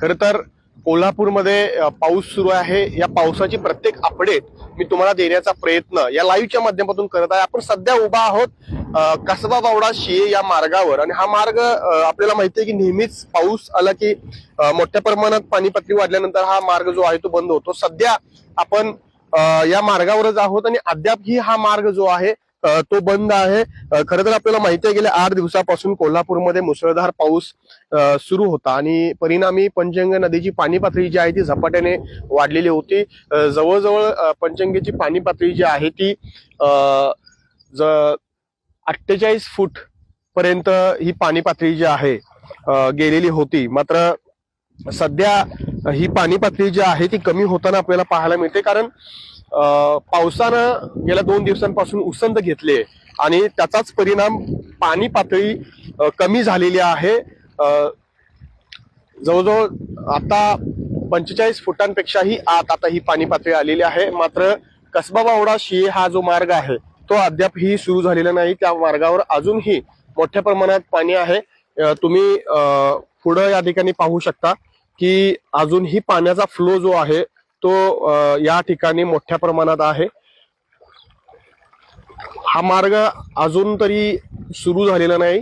खरं तर कोल्हापूरमध्ये पाऊस सुरू आहे. या पावसाची प्रत्येक अपडेट मी तुम्हाला देण्याचा प्रयत्न या लाईव्हच्या माध्यमातून करत आहे. आपण सध्या उभा आहोत कसबा बावडा शिये या मार्गावर. आणि हा मार्ग आपल्याला माहिती आहे की नेहमीच पाऊस आला की मोठ्या प्रमाणात पाणी पातळी वाढल्यानंतर हा मार्ग जो आहे तो बंद होतो. सध्या आपण या मार्गावरच आहोत आणि अद्यापही हा मार्ग जो आहे तो बंद आहे. खरं तर आपल्याला माहिती आहे गेल्या आठ दिवसापासून कोल्हापूरमध्ये मुसळधार पाऊस सुरू होता. आणि परिणामी पंचंग नदीची पाणी पातळी जी आहे ती झपाट्याने वाढलेली होती. जवळजवळ पंचंगेची पाणी पातळी जी आहे ती ज अठ्ठेचाळीस फूट पर्यंत ही पाणी पातळी जी आहे गेलेली होती. मात्र सध्या ही पाणी पातळी जी आहे ती कमी होताना आपल्याला पाहायला मिळते. कारण पावसानं गेल्या दोन दिवसांपासून उसंत घेतले आणि त्याचाच परिणाम पाणी पातळी कमी झालेली आहे. जवळजवळ आता पंचेचाळीस फुटांपेक्षाही आत आता ही पाणी पातळी आलेली आहे. मात्र कसबा बावडा शिये हा जो मार्ग आहे तो अद्यापही सुरू झालेला नाही. त्या मार्गावर अजूनही मोठ्या प्रमाणात पाणी आहे. तुम्ही पुढं या ठिकाणी पाहू शकता की अजूनही पाण्याचा फ्लो जो आहे तो या ठिकाणी मोठ्या प्रमाणात आहे. हा मार्ग अजून तरी सुरू झालेला नाही.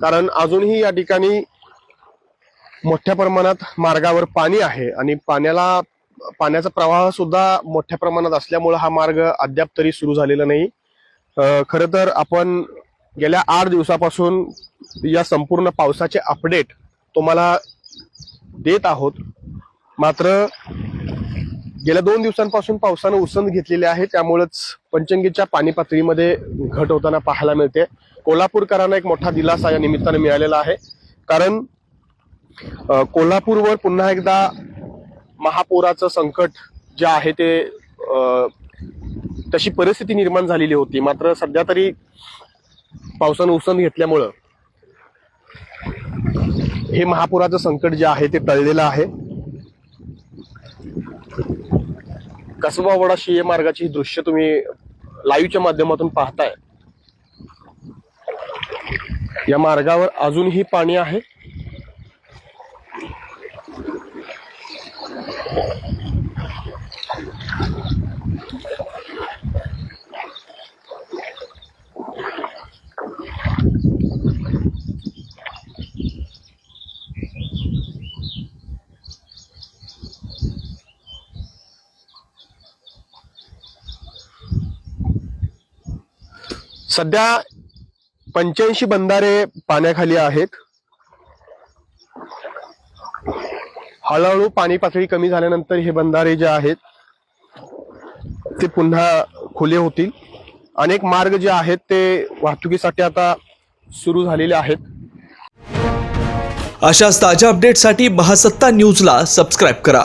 कारण अजूनही या ठिकाणी मोठ्या प्रमाणात मार्गावर पाणी आहे आणि पाण्याला पाण्याचा प्रवाह सुद्धा मोठ्या प्रमाणात असल्यामुळे हा मार्ग अद्याप तरी सुरू झालेला नाही. खर खरं तर आपण गेल्या आठ दिवसापासून या संपूर्ण पावसाचे अपडेट तुम्हाला देत आहोत. मात्र गेल्या दोन दिवसांपासून पावसानं उसंत घेतलेली आहे. त्यामुळेच पंचंगीच्या पाणी पातळीमध्ये घट होताना पाहायला मिळते. कोल्हापूरकरांना एक मोठा दिलासा या निमित्तानं मिळालेला आहे. कारण कोल्हापूरवर पुन्हा एकदा महापुराचं संकट जे आहे ते तशी परिस्थिती निर्माण झालेली होती. मात्र सध्या तरी पावसानं उसंत घेतल्यामुळं हे महापुराचं संकट जे आहे ते टळलेलं आहे. कसबा वडा शिये मार्गाची ही दृश्य तुम्ही लाईव्हच्या माध्यमातून पाहताय. या मार्गावर अजूनही पाणी आहे. सध्या पंच्याऐंशी बंधारे पाण्याखाली आहेत. हळूहळू पाणी पातळी कमी झाल्यानंतर हे बंधारे जे आहेत ते पुन्हा खुले होतील. अनेक मार्ग जे आहेत ते वाहतुकीसाठी आता सुरू झालेले आहेत. अशाच ताज्या अपडेटसाठी महासत्ता न्यूजला सबस्क्राईब करा.